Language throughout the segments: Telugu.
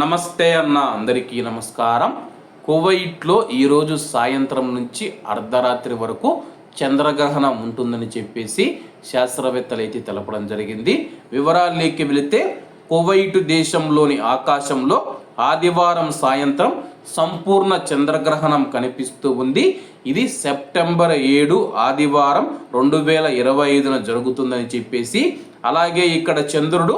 నమస్తే అన్న అందరికీ నమస్కారం. కువైట్లో ఈరోజు సాయంత్రం నుంచి అర్ధరాత్రి వరకు చంద్రగ్రహణం ఉంటుందని చెప్పేసి శాస్త్రవేత్తలు అయితే తెలపడం జరిగింది. వివరాల్లోకి వెళితే కువైట్ దేశంలోని ఆకాశంలో ఆదివారం సాయంత్రం సంపూర్ణ చంద్రగ్రహణం కనిపిస్తూ ఉంది. ఇది సెప్టెంబర్ ఏడు ఆదివారం రెండు వేల ఇరవై ఐదున జరుగుతుందని చెప్పేసి అలాగే ఇక్కడ చంద్రుడు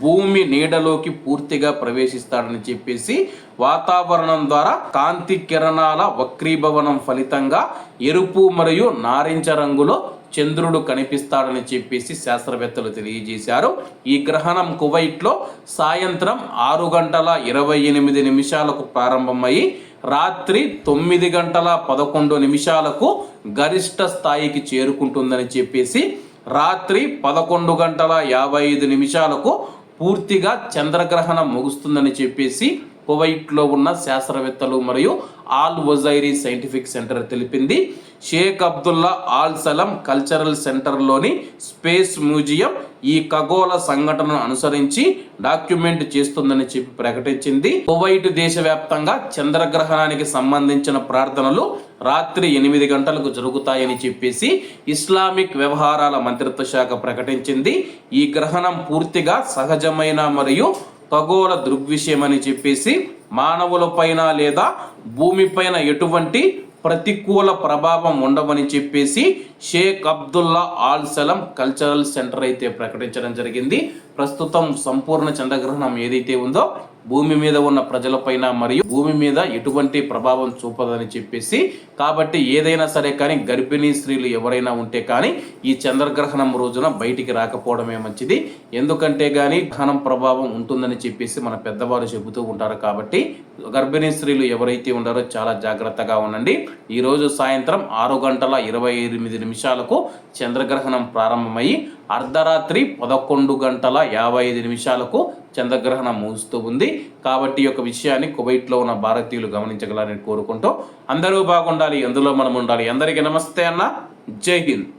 భూమి నీడలోకి పూర్తిగా ప్రవేశిస్తాడని చెప్పేసి వాతావరణం ద్వారా కాంతి కిరణాల వక్రీభవనం ఫలితంగా ఎరుపు మరియు నారింజ రంగులో చంద్రుడు కనిపిస్తాడని చెప్పేసి శాస్త్రవేత్తలు తెలియజేశారు. ఈ గ్రహణం కువైట్లో సాయంత్రం ఆరు గంటల ఇరవై ఎనిమిది నిమిషాలకు ప్రారంభమయ్యి రాత్రి తొమ్మిది గంటల పదకొండు నిమిషాలకు గరిష్ట స్థాయికి చేరుకుంటుందని చెప్పేసి రాత్రి పదకొండు గంటల యాభై ఐదు నిమిషాలకు పూర్తిగా చంద్రగ్రహణం ముగుస్తుందని చెప్పేసి కువైట్లో ఉన్న శాస్త్రవేత్తలు మరియు ఆల్ వజైరీ సైంటిఫిక్ సెంటర్ తెలిపింది. Sheikh Abdullah Al Salem cultural సెంటర్లోని space museum ఈ ఖగోళ సంఘటనను అనుసరించి డాక్యుమెంట్ చేస్తుందని చెప్పి ప్రకటించింది. కువైట్ దేశవ్యాప్తంగా చంద్రగ్రహణానికి సంబంధించిన ప్రార్థనలు రాత్రి ఎనిమిది గంటలకు జరుగుతాయని చెప్పేసి ఇస్లామిక్ వ్యవహారాల మంత్రిత్వ శాఖ ప్రకటించింది. ఈ గ్రహణం పూర్తిగా సహజమైన మరియు ఖగోళ దృగ్విషయం అని చెప్పేసి మానవులపైన లేదా భూమిపైన ఎటువంటి ప్రతికూల ప్రభావం ఉండవని చెప్పేసి Sheikh Abdullah Al Salem cultural centre అయితే ప్రకటించడం జరిగింది. ప్రస్తుతం సంపూర్ణ చంద్రగ్రహణం ఏదైతే ఉందో భూమి మీద ఉన్న ప్రజలపైన మరియు భూమి మీద ఎటువంటి ప్రభావం చూపదని చెప్పేసి కాబట్టి ఏదైనా సరే కానీ గర్భిణీ స్త్రీలు ఎవరైనా ఉంటే కానీ ఈ చంద్రగ్రహణం రోజున బయటికి రాకపోవడమే మంచిది. ఎందుకంటే కానీ గ్రహణం ప్రభావం ఉంటుందని చెప్పేసి మన పెద్దవారు చెబుతూ ఉంటారు కాబట్టి గర్భిణీ స్త్రీలు ఎవరైతే ఉన్నారో చాలా జాగ్రత్తగా ఉండండి. ఈరోజు సాయంత్రం ఆరు గంటల ఇరవై ఎనిమిది నిమిషాలకు చంద్రగ్రహణం ప్రారంభమయ్యి అర్ధరాత్రి పదకొండు గంటల యాభై ఐదు నిమిషాలకు చంద్రగ్రహణం ముగుస్తూ ఉంది. కాబట్టి ఈ యొక్క విషయాన్ని కువైట్లో ఉన్న భారతీయులు గమనించగలరని కోరుకుంటూ అందరూ బాగుండాలి అందులో మనం ఉండాలి? అందరికీ నమస్తే అన్న. జై హింద్.